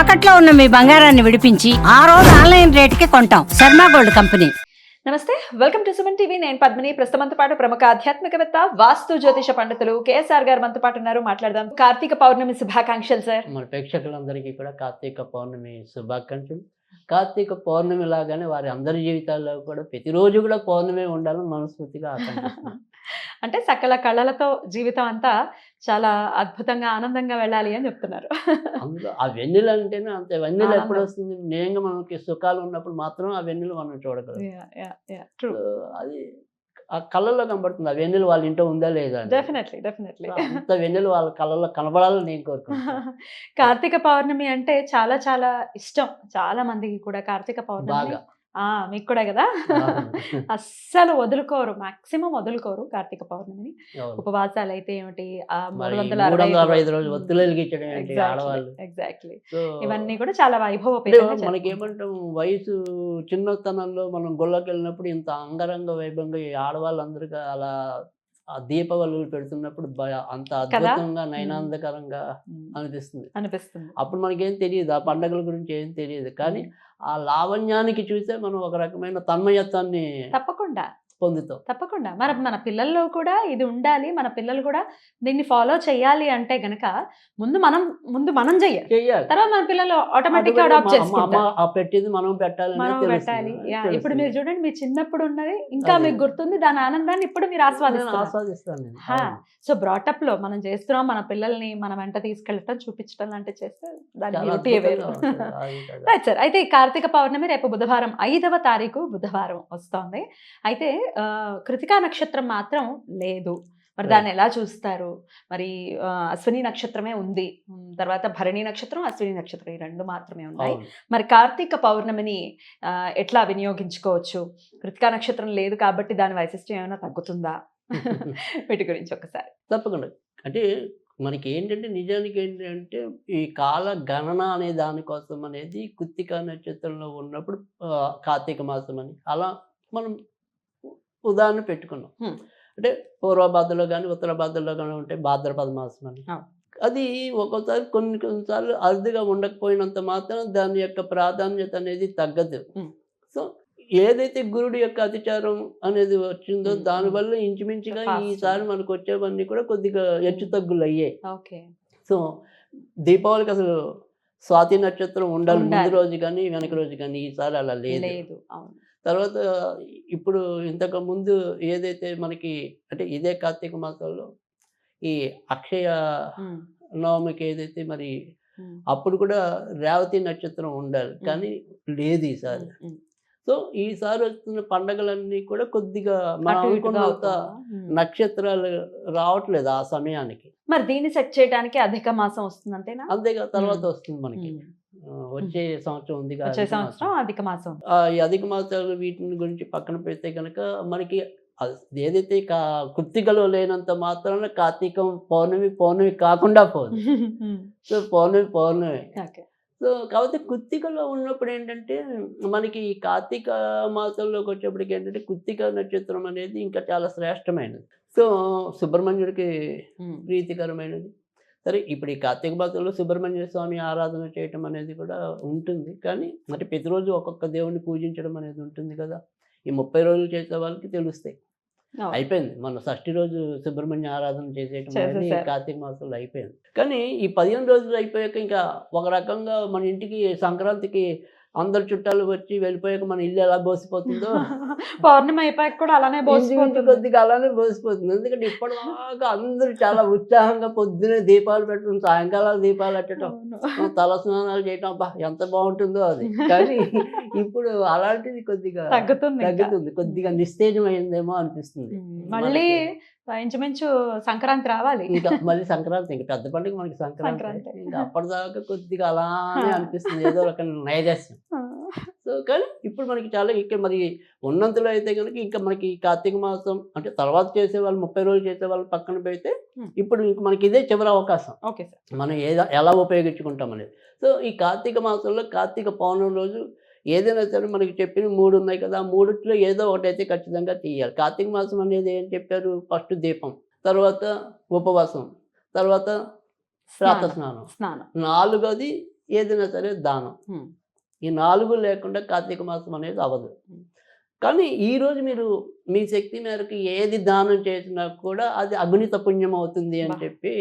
తాకట్లో ఉన్న మీ బంగారాన్ని విడిపించి ఆ రోజు ఆన్లైన్ రేటుకి కొంటాం. Sharma gold company. నమస్తే వెల్కమ్ టు సుమన్ టీవీ. నేను పద్మిని. ప్రస్తుతంతో పాటు ప్రముఖ ఆధ్యాత్మికవేత్త వాస్తు జ్యోతిష పండితులు కేఎస్ఆర్ గారు మనతో పాటు ఉన్నారు. మాట్లాడదాం. కార్తీక పౌర్ణమి శుభాకాంక్షలు సార్. మన ప్రేక్షకులందరికీ కూడా కార్తీక పౌర్ణమి శుభాకాంక్షలు. కార్తీక పౌర్ణమి లాగానే వారి అందరి జీవితాల్లో కూడా ప్రతిరోజు కూడా పౌర్ణమి ఉండాలని మనస్ఫూర్తిగా ఆకాంక్షిస్తున్నాను అంటే సకల కళలతో జీవితం అంతా చాలా అద్భుతంగా ఆనందంగా వెళ్ళాలి అని చెప్తున్నారు. ఆ వెన్నెల అంటేనే అంతే. వెన్నెల. ఎప్పుడు వస్తుంది నిజంగా మనకి సుఖాలు ఉన్నప్పుడు మాత్రం ఆ వెన్నెల మనం చూడగలం. అది ఆ కళ్ళల్లో కనబడుతుంది. ఆ వెన్నెల వాళ్ళ ఇంట్లో ఉందా లేదా. Definitely definitely. అంత వెన్నెల వాళ్ళ కళ్ళల్లో కనబడాలని నేను కోరుకుంటున్నాను. కార్తీక పౌర్ణమి అంటే చాలా చాలా ఇష్టం. చాలా మందికి కూడా కార్తీక పౌర్ణమి బాగా. మీకు కూడా కదా. అస్సలు వదులుకోరు. మాక్సిమం వదులుకోరు కార్తీక పౌర్ణమిని. ఉపవాసాలు అయితే ఏమిటి? ఎగ్జాక్ట్లీ ఇవన్నీ కూడా చాలా అంటే వైభవపేతంగా మనకి చేస్తాం. ఏమంటాం వయసు చిన్నతనంలో మనం గుళ్ళకి వెళ్ళినప్పుడు ఇంత అంగరంగ వైభవంగా ఆడవాళ్ళందరికీ అలా ఆ దీపావళి పెడుతున్నప్పుడు భయ- అంత అద్భుతంగా నయనాందకరంగా అనిపిస్తుంది. అనిపిస్తుంది. అప్పుడు మనకేం తెలియదు ఆ పండగల గురించి ఏం తెలియదు కానీ ఆ లావణ్యానికి చూసే మనం ఒక రకమైన తన్మయత్వాన్ని తప్పకుండా. పొందుతాం తప్పకుండా. మరి మన పిల్లల్లో కూడా ఇది ఉండాలి. మన పిల్లలు కూడా దీన్ని ఫాలో చేయాలి అంటే గనక ముందు మనం ముందు మనం చెయ్యాలి. చెయ్యాలి. తర్వాత మన పిల్లలు ఆటోమేటిక్గా అడాప్ట్ చేసుకుంటారు. పెట్టింది మనం పెట్టాలి మనం పెట్టాలి. ఇప్పుడు మీరు చూడండి మీ చిన్నప్పుడు ఉన్నది ఇంకా. మీకు గుర్తుంది దాని ఆనందాన్ని ఇప్పుడు మీరు ఆస్వాదిస్తారు ఆస్వాదిస్తాను. సో బ్రాటప్లో మనం చేస్తున్నాం మన పిల్లల్ని మన వెంట తీసుకెళ్ళటం చూపించడం లాంటి చేస్తే దాని సార్ అయితే కార్తీక పౌర్ణమి రేపు బుధవారం ఐదవ తారీఖు బుధవారం వస్తోంది. అయితే కృతికా నక్షత్రం మాత్రం లేదు. మరి. దాన్ని ఎలా చూస్తారు? మరి అశ్విని నక్షత్రమే ఉంది. తర్వాత భరణి నక్షత్రం అశ్విని నక్షత్రం ఈ రెండు మాత్రమే ఉన్నాయి. మరి కార్తీక పౌర్ణమిని ఎట్లా వినియోగించుకోవచ్చు? కృతికా నక్షత్రం లేదు కాబట్టి దాని వైశిష్ట్యం ఏమైనా తగ్గుతుందా? వీటి గురించి ఒకసారి. తప్పకుండా. అంటే మనకి ఏంటంటే నిజానికి ఏంటంటే ఈ కాల గణన అనే దానికోసం అనేది కుత్తిక నక్షత్రంలో ఉన్నప్పుడు కార్తీక మాసం అని. అలా మనం ఉదాహరణ పెట్టుకున్నాం. అంటే పూర్వభాద్రలో కానీ ఉత్తర భాద్రలో కానీ ఉంటే భాద్రపద మాసం అని. అది ఒక్కోసారి కొన్ని కొన్నిసార్లు అరుదుగా ఉండకపోయినంత మాత్రం దాని యొక్క ప్రాధాన్యత అనేది తగ్గదు. సో ఏదైతే గురుడి యొక్క అతిచారం అనేది వచ్చిందో. దానివల్ల ఇంచుమించుగా. ఈసారి మనకు వచ్చేవన్నీ కూడా కొద్దిగా హెచ్చు తగ్గులు అయ్యాయి సో దీపావళికి అసలు స్వాతి నక్షత్రం ఉండాలి ముందు. రోజు కానీ వెనక రోజు కానీ ఈసారి అలా లేదు తర్వాత ఇప్పుడు ఇంతకు ముందు ఏదైతే మనకి అంటే ఇదే కార్తీక మాసంలో ఈ అక్షయ నవమికి ఏదైతే మరి అప్పుడు కూడా రేవతి నక్షత్రం ఉండాలి. కానీ లేదు ఈసారి. సో ఈసారి వస్తున్న పండగలన్నీ కూడా కొద్దిగా అనుకున్నంత. నక్షత్రాలు రావట్లేదు ఆ సమయానికి. మరి దీన్ని సెట్ చేయడానికి అధిక మాసం వస్తుంది అంతేనా? అంతేగా తర్వాత. వస్తుంది మనకి. వచ్చే సంవత్సరం ఉంది వచ్చే అధిక మాసం. సంవత్సరం అధిక మాసం ఆ, ఈ అధిక మాసాలు వీటిని గురించి పక్కన పెడితే కనుక మనకి ఏదైతే కా కృత్తికలో లేనంత మాత్రాన కార్తీకం పౌర్ణమి పౌర్ణమి కాకుండా పోదు. సో పౌర్ణమి పౌర్ణమి సో కాకపోతే కృత్తికలో ఉన్నప్పుడు ఏంటంటే మనకి ఈ కార్తీక మాసంలోకి వచ్చేప్పటికి ఏంటంటే కృత్తిక నక్షత్రం అనేది ఇంకా చాలా శ్రేష్టమైనది సో సుబ్రహ్మణ్యుడికి. ప్రీతికరమైనది సరే ఇప్పుడు ఈ కార్తీక మాసంలో సుబ్రహ్మణ్య స్వామి ఆరాధన చేయటం అనేది కూడా ఉంటుంది. కానీ మరి ప్రతిరోజు ఒక్కొక్క దేవుని పూజించడం అనేది ఉంటుంది కదా. ఈ ముప్పై రోజులు చేసే వాళ్ళకి తెలుస్తాయి. అయిపోయింది. మన షష్ఠి రోజు సుబ్రహ్మణ్య ఆరాధన చేసేయటం అనేది చేసేసారు. కార్తీక మాసంలో అయిపోయింది. కానీ ఈ పదిహేను రోజులు అయిపోయాక ఇంకా ఒక రకంగా మన ఇంటికి సంక్రాంతికి అందరు చుట్టాలు వచ్చి వెళ్ళిపోయాక మన ఇల్లు ఎలా బోసిపోతుందో. పౌర్ణమి అయిపోయాక కూడా అలానే బోసిపోతుంది. కొద్దిగా అలానే బోసిపోతుంది. ఎందుకంటే ఇప్పటిదాకా అందరూ చాలా ఉత్సాహంగా పొద్దునే దీపాలు పెట్టడం సాయంకాలాలు దీపాలు పెట్టడం. తల స్నానాలు చేయటం అబ్బా ఎంత బాగుంటుందో అది. కానీ ఇప్పుడు అలాంటిది కొద్దిగా తగ్గుతుంది. తగ్గుతుంది. కొద్దిగా నిస్తేజం అయిందేమో అనిపిస్తుంది. మళ్ళీ ఇంచుమించు సంక్రాంతి రావాలి. ఇంకా మళ్ళీ సంక్రాంతి ఇంకా పెద్ద పండుగ మనకి సంక్రాంతి. ఇంకా అప్పటిదాకా కొద్దిగా అలానే అనిపిస్తుంది ఏదో నైరాశ్యం ఆ. సో కానీ ఇప్పుడు మనకి చాలా ఇక్కడ మరి ఉన్నంతలో అయితే కనుక ఇంకా మనకి కార్తీక మాసం అంటే తర్వాత చేసే వాళ్ళు ముప్పై రోజులు చేసే వాళ్ళు పక్కన పెడితే. ఇప్పుడు ఇంక మనకి ఇదే చివరి అవకాశం. Okay sir. మనం ఏదో ఎలా ఉపయోగించుకుంటాం అనేది. సో ఈ కార్తీక మాసంలో కార్తీక పౌర్ణమి రోజు ఏదైనా సరే మనకి చెప్పిన మూడు ఉన్నాయి కదా మూడిట్లో ఏదో ఒకటైతే ఖచ్చితంగా తీయాలి కార్తీక మాసం అనేది ఏం చెప్పారు ఫస్ట్ దీపం తర్వాత ఉపవాసం తర్వాత ప్రాత స్నానం. స్నానం నాలుగోది ఏదైనా సరే దానం. ఈ నాలుగు లేకుండా కార్తీక మాసం అనేది అవ్వదు. కానీ ఈ రోజు మీరు మీ శక్తి మేరకు ఏది దానం చేసినా కూడా అది అగుణిత పుణ్యం అవుతుంది అని. చెప్పి.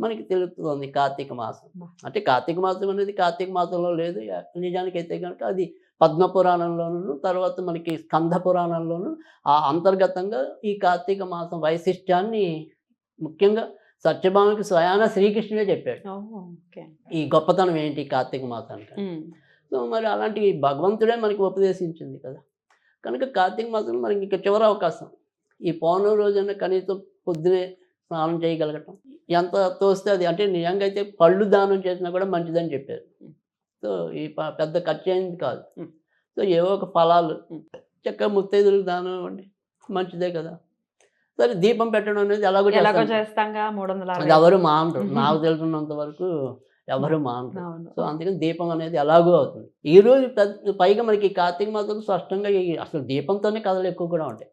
మనకి తెలుస్తుంది కార్తీక మాసం. అంటే కార్తీక మాసం అనేది కార్తీక మాసంలో లేదు నిజానికి అయితే కనుక అది పద్మ పురాణంలోను తర్వాత మనకి స్కంద పురాణంలోను ఆ అంతర్గతంగా ఈ కార్తీక మాసం వైశిష్ట్యాన్ని ముఖ్యంగా సత్యభామకి స్వయాన శ్రీకృష్ణుడే చెప్పాడు ఈ గొప్పతనం ఏంటి కార్తీక మాసానికి. సో మరి అలాంటి భగవంతుడే మనకి ఉపదేశించింది కదా కనుక కార్తీక మాసంలో మనకి ఇంకా చివరి అవకాశం. ఈ పౌర్ణమి రోజున కనీసం పొద్దునే స్నానం చేయగలగటం. ఎంత తోస్తే అది అంటే నిజంగా అయితే పళ్ళు దానం చేసినా కూడా మంచిదని చెప్పారు. సో ఈ పెద్ద ఖర్చు అయింది కాదు. సో ఏవో ఒక ఫలాలు. చక్కగా ముత్తైదులకు దానం ఇవ్వండి మంచిదే కదా. సరే దీపం పెట్టడం అనేది ఎలాగో చేస్తాం. మూడు వందల ఎవరు మానరు. Mhm. నాకు తెలిసినంత వరకు ఎవరు మానరు. సో అందుకని దీపం అనేది ఎలాగో అవుతుంది ఈ రోజు పైగా మనకి కార్తీక మాసం స్పష్టంగా అసలు దీపంతోనే కథలు ఎక్కువ కూడా ఉంటాయి.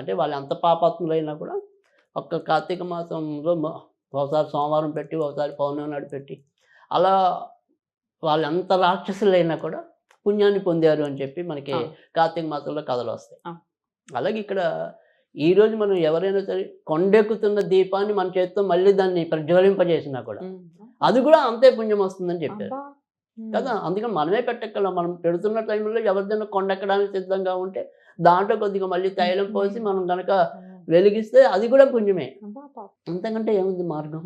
అంటే వాళ్ళు ఎంత పాపాత్ములైనా కూడా ఒక్క కార్తీక మాసంలో ఒకసారి సోమవారం పెట్టి ఒకసారి పౌర్ణమి నాడు పెట్టి అలా వాళ్ళు ఎంత రాక్షసులైనా కూడా పుణ్యాన్ని పొందారు అని చెప్పి మనకి. కార్తీక మాసంలో కథలు వస్తాయి. అలాగే ఇక్కడ ఈ రోజు మనం ఎవరైనా సరే కొండెక్కుతున్న దీపాన్ని మన చేతితో మళ్ళీ దాన్ని ప్రజ్వలింపజేసినా కూడా. అది కూడా అంతే పుణ్యం వస్తుందని చెప్పారు. కదా? అందుకని మనమే పెట్టగలం మనం పెడుతున్న టైంలో ఎవరిదైనా కొండెక్కడానికి సిద్ధంగా ఉంటే దాంట్లో కొద్దిగా మళ్ళీ తైలం పోసి మనం కనుక వెలిగిస్తే అది కూడా పుణ్యమే. అంతకంటే ఏముంది మార్గం.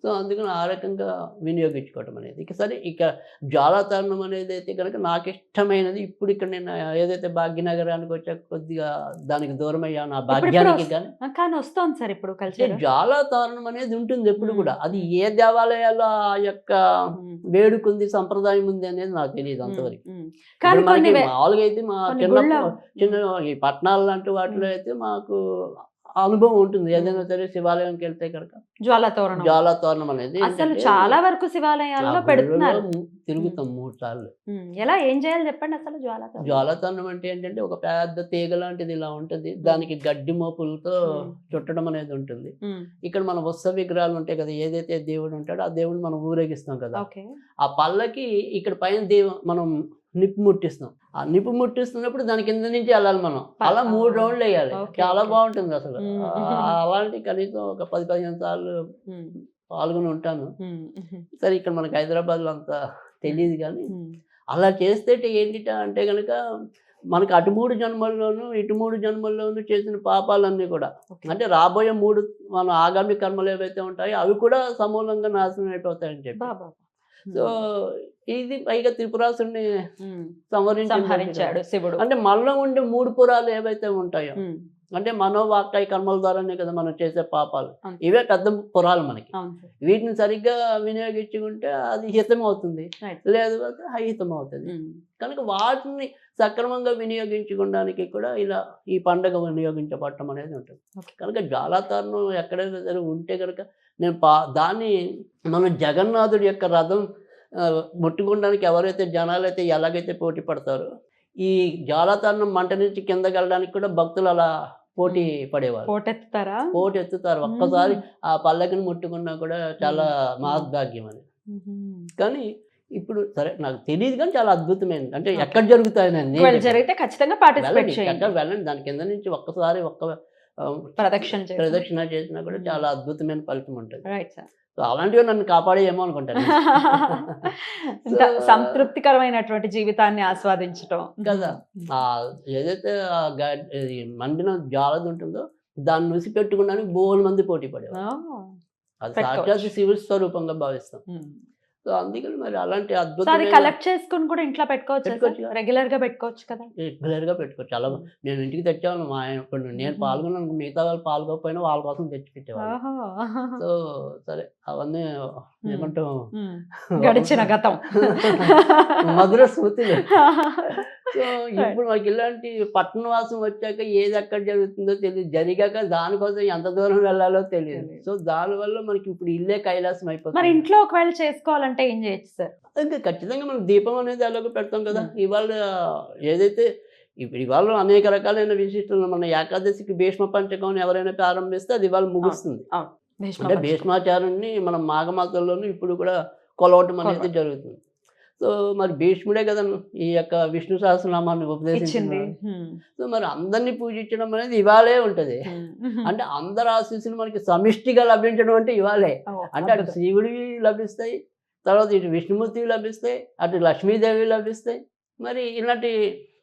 సో అందుకని ఆ రకంగా వినియోగించుకోవటం అనేది. ఇక సరే ఇక జ్వాలాతరణం అనేది అయితే కనుక నాకు ఇష్టమైనది ఇప్పుడు ఇక్కడ నేను ఏదైతే భాగ్యనగరానికి వచ్చాక కొద్దిగా దానికి దూరం అయ్యాను ఆ భాగ్యానికి కానీ వస్తోంది సార్ ఇప్పుడు కల్చర్ జ్వాలాతరణం అనేది ఉంటుంది ఎప్పుడు. కూడా. అది ఏ దేవాలయాల్లో ఆ యొక్క వేడుకుంది సంప్రదాయం ఉంది అనేది నాకు తెలియదు అంతవరకు. మామూలుగా అయితే మా గుళ్ళ- చిన్న ఈ పట్టణాలు లాంటి వాటిలో అయితే మాకు అనుభవం ఉంటుంది. ఏదైనా సరే శివాలయంకి వెళ్తే కనుక జ్వాల తోరణం జ్వాలా తోరణం అనేది అసలు చాలా వరకు శివాలయాల్లో పెడుతున్నారు. తిరుగుతాం మూడు సార్లు. ఎలా ఏం చేయాలి చెప్పండి అసలు జ్వాల తోరణం జ్వాలా తోరణం అంటే ఏంటంటే ఒక పెద్ద తీగ లాంటిది ఇలా ఉంటుంది. దానికి గడ్డి మోపులతో. చుట్టడం అనేది ఉంటుంది. ఇక్కడ మన ఉత్సవ విగ్రహాలు ఉంటాయి కదా ఏదైతే దేవుడు ఉంటాడో ఆ దేవుడు మనం ఊరేగిస్తాం కదా. ఆ పళ్ళకి ఇక్కడ పైన దేవు మనం నిప్పు ముట్టిస్తాం ఆ నిప్పు ముట్టిస్తున్నప్పుడు దాని కింద నుంచి వెళ్ళాలి మనం అలా మూడు రౌండ్లు వేయాలి చాలా. బాగుంటుంది అసలు అలాంటి కనీసం ఒక పది పదిహేను సార్లు. పాల్గొని ఉంటాను. సరే ఇక్కడ మనకి హైదరాబాద్లో అంత తెలియదు కానీ. అలా చేస్తే ఏంటిట అంటే కనుక మనకి అటు మూడు జన్మల్లోనూ ఇటు మూడు జన్మల్లోనూ చేసిన పాపాలన్నీ కూడా. అంటే రాబోయే మూడు మన ఆగామి కర్మలు ఏవైతే ఉంటాయో అవి కూడా సమూలంగా నాశనం అయిపోతాయని చెప్పి. సో ఇది పైగా త్రిపురాసుని. సంహరించాడు శివుడు అంటే మనలో ఉండే మూడు పురాలు ఏవైతే ఉంటాయో. అంటే మనోవాక్కాయ కర్మల ద్వారానే కదా మనం చేసే పాపాలు. ఇవే పెద్ద పురాలు మనకి వీటిని సరిగ్గా వినియోగించుకుంటే అది హితం అవుతుంది. లేదు అహితం అవుతుంది. కనుక వాటిని సక్రమంగా వినియోగించుకోవడానికి కూడా ఇలా ఈ పండగ వినియోగించబడటం అనేది ఉంటుంది. కనుక జ్వాలాతరణం ఎక్కడైనా సరే ఉంటే కనుక నేను పా దాన్ని మన జగన్నాథుడి యొక్క రథం ముట్టుకోవడానికి ఎవరైతే జనాలైతే ఎలాగైతే పోటీ పడతారో ఈ జ్వాలాతరణం మంట నుంచి కిందకి వెళ్ళడానికి కూడా భక్తులు అలా పోటీ పడేవారు పోటెత్తుతారా? పోటీ ఎత్తుతారు ఒక్కసారి ఆ పల్లకిని ముట్టుకున్నా కూడా చాలా మహద్భాగ్యం అని. కానీ ఇప్పుడు సరే నాకు తెలియదు కానీ చాలా అద్భుతమైనది అంటే. ఎక్కడ జరుగుతాయని. జరిగితే ఖచ్చితంగా పార్టిసిపేట్ వెళ్ళండి. దాని కింద నుంచి ఒక్కసారి ఒక్క ప్రదక్షిణ చేసి. ప్రదక్షిణ చేసినా కూడా చాలా అద్భుతమైన ఫలితం ఉంటుంది రైట్ సార్ సో అలాంటివి నన్ను కాపాడేమో అనుకుంటాను సంతృప్తికరమైనటువంటి జీవితాన్ని ఆస్వాదించటం కదా. ఆ ఏదైతే మండిన జాలది ఉంటుందో దాన్ని నుసి పెట్టుకోవడానికి బోల్ మంది పోటీ పడేవారు. అది. సాక్షాత్ శివుడి స్వరూపంగా భావిస్తాం. సో అందుకని మరి అలాంటి సో అది అద్భుతమైన కలెక్ట్ చేసుకుని కూడా ఇంట్లో పెట్టుకోవచ్చు. రెగ్యులర్గా పెట్టుకోవచ్చు కదా? రెగ్యులర్గా పెట్టుకోవచ్చు. బా- నేను ఇంటికి తెచ్చేవాళ్ళం. మా ఆయన ఇప్పుడు నేను. పాల్గొన్నాను మిగతా వాళ్ళు పాల్గొకపోయినా వాళ్ళ కోసం తెచ్చి పెట్టేవాళ్ళు. సో సరే అవన్నీ ఏమంటాం. గడిచిన గతం. మధుర స్మృతులు. సో ఇప్పుడు మాకు ఇలాంటి పట్టణవాసం వచ్చాక ఏది ఎక్కడ జరుగుతుందో తెలియదు జరిగాక దానికోసం ఎంత దూరం వెళ్ళాలో తెలియదు. సో దానివల్ల మనకి ఇప్పుడు ఇల్లే కైలాసం మరి అయిపోతుంది ఇంట్లో ఒకవేళ చేసుకోవాలంటే ఏం చేయొచ్చు సార్ ఇంకా ఖచ్చితంగా మనం దీపం అనేది అలాగే పెడతాం కదా మ్మ్. ఇవాళ ఏదైతే ఇప్పుడు ఇవాళ అనేక రకాలైన విశిష్టలు మన ఏకాదశికి భీష్మ పంచకం ఎవరైనా ప్రారంభిస్తే అది ఇవాళ ముగుస్తుంది అంటే. భీష్మాచారాన్ని మనం మాఘమాసంలోనూ ఇప్పుడు కూడా కొలవటం అనేది. జరుగుతుంది సో మరి భీష్ముడే కదా ఈ యొక్క విష్ణు సహస్రనామాన్ని ఉపదేశించింది. సో మరి అందరినీ పూజించడం అనేది ఇవాళే ఉంటది. అంటే అందరు ఆశీస్సులు మనకి సమిష్టిగా లభించడం అంటే ఇవాళే. అంటే అటు. శివుడివి లభిస్తాయి తర్వాత ఇటు విష్ణుమూర్తివి లభిస్తాయి అటు లక్ష్మీదేవి లభిస్తాయి. మరి ఇలాంటి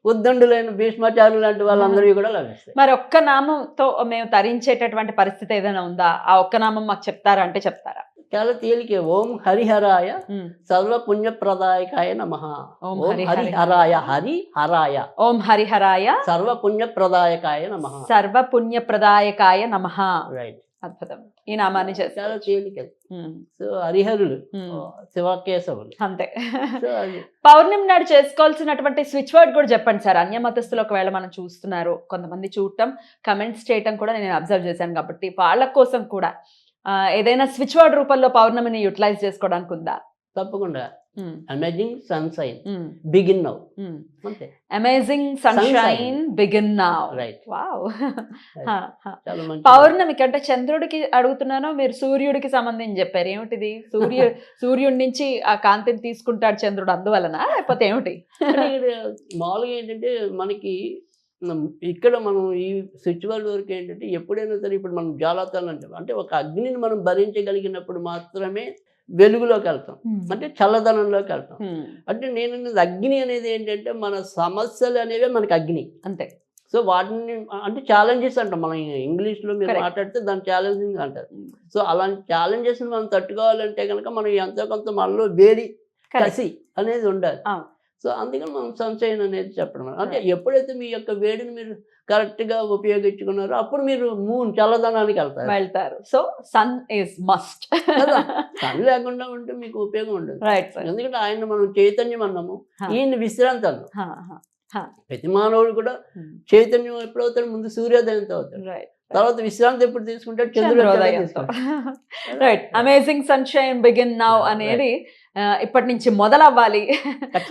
ఉద్దండులైన భీష్మాచార్యులు లాంటి వాళ్ళందరివి కూడా లభిస్తాయి. మరి ఒక్క నామంతో మేము తరించేటటువంటి పరిస్థితి ఏదైనా ఉందా? ఆ ఒక్క నామం మాకు చెప్తారా అంటే చెప్తారా? చాలా తేలికే ఓం హరిహరాయ హ్మ్. సర్వ పుణ్యప్రదాయకాయ నమ. ఓం ఓం హరి హరిహరాయ హరి హరాయ. ఓం హరిహరాయ. సర్వ పుణ్యప్రదాయకాయ నమ. సర్వ పుణ్యప్రదాయకాయ నమ. రైట్ అద్భుతం. ఈ నామాన్ని చాలా తేలిక. సో హరిహరులు. శివకేశవులు. అంతే. పౌర్ణమి నాడు చేసుకోవాల్సినటువంటి స్విచ్ వర్డ్ కూడా చెప్పండి సార్. అన్య మతస్థులు ఒకవేళ మనం చూస్తున్నారు కొంతమంది చూడటం కమెంట్స్ చేయటం కూడా నేను అబ్జర్వ్ చేశాను కాబట్టి వాళ్ళ కోసం కూడా. ఏదైనా స్విచ్ వర్డ్ రూపంలో పౌర్ణమిని యూటిలైజ్ చేసుకోవడానికి ఉందా? తప్పకుండా. Amazing sunshine um, begin now amazing sunshine. Begin now right wow పౌర్ణమికి అంటే చంద్రుడికి అడుగుతున్నానో మీరు సూర్యుడికి సంబంధించి చెప్పారు. ఏమిటిది? సూర్యు సూర్యుడి నుంచి ఆ కాంతిని తీసుకుంటాడు చంద్రుడు అందువలన లేకపోతే ఏమిటి? మామూలుగా ఏంటంటే మనకి మనం ఇక్కడ మనం ఈ స్విచ్ వరల్డ్ వరకు ఏంటంటే ఎప్పుడైనా సరే ఇప్పుడు మనం జాలాతాలు అంటే. అంటే ఒక అగ్నిని మనం భరించగలిగినప్పుడు మాత్రమే వెలుగులోకి వెళ్తాం. అంటే చల్లదనంలోకి వెళ్తాం. అంటే నేను అగ్ని అనేది ఏంటంటే మన సమస్యలు అనేవే మనకి అగ్ని. అంతే. సో వాటిని అంటే ఛాలెంజెస్ అంటాం. మనం ఇంగ్లీష్లో మీరు. మాట్లాడితే దాని ఛాలెంజింగ్ అంటారు. సో అలాంటి ఛాలెంజెస్ మనం తట్టుకోవాలంటే కనుక మనం ఎంతో కొంత మనలో వేడి. కసి అనేది ఉండాలి. సో అందుకని మనం సన్షైన్ అనేది చెప్పడం. అంటే. ఎప్పుడైతే మీ యొక్క వేడిని మీరు కరెక్ట్గా ఉపయోగించుకున్నారో అప్పుడు మీరు మూన్ చల్లదనానికి వెళ్తారు. వెళ్తారు. So sun is must. Sun లేకుండా ఉంటే మీకు ఉపయోగం ఉండదు. ఎందుకంటే ఆయన మనం చైతన్యం అన్నాము. ఈయన విశ్రాంతి అన్నాం. ప్రతి మానవుడు కూడా Hmm. చైతన్యం ఎప్పుడు అవుతాడు ముందు సూర్యోదయంతో అవుతాడు. రైట్ తర్వాత విశ్రాంతి ఎప్పుడు తీసుకుంటాడు? చంద్రుడు చంద్రోదయంతో right amazing sunshine begin now అనేది ఇప్పటి నుంచి మొదలవ్వాలి.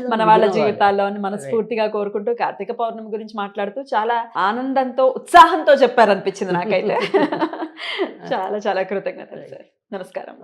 మన వాళ్ళ జీవితాల్లో అని మనస్ఫూర్తిగా కోరుకుంటూ కార్తీక పౌర్ణమి గురించి మాట్లాడుతూ చాలా ఆనందంతో ఉత్సాహంతో చెప్పారనిపించింది నాకైతే. చాలా చాలా కృతజ్ఞతలు సార్. నమస్కారం.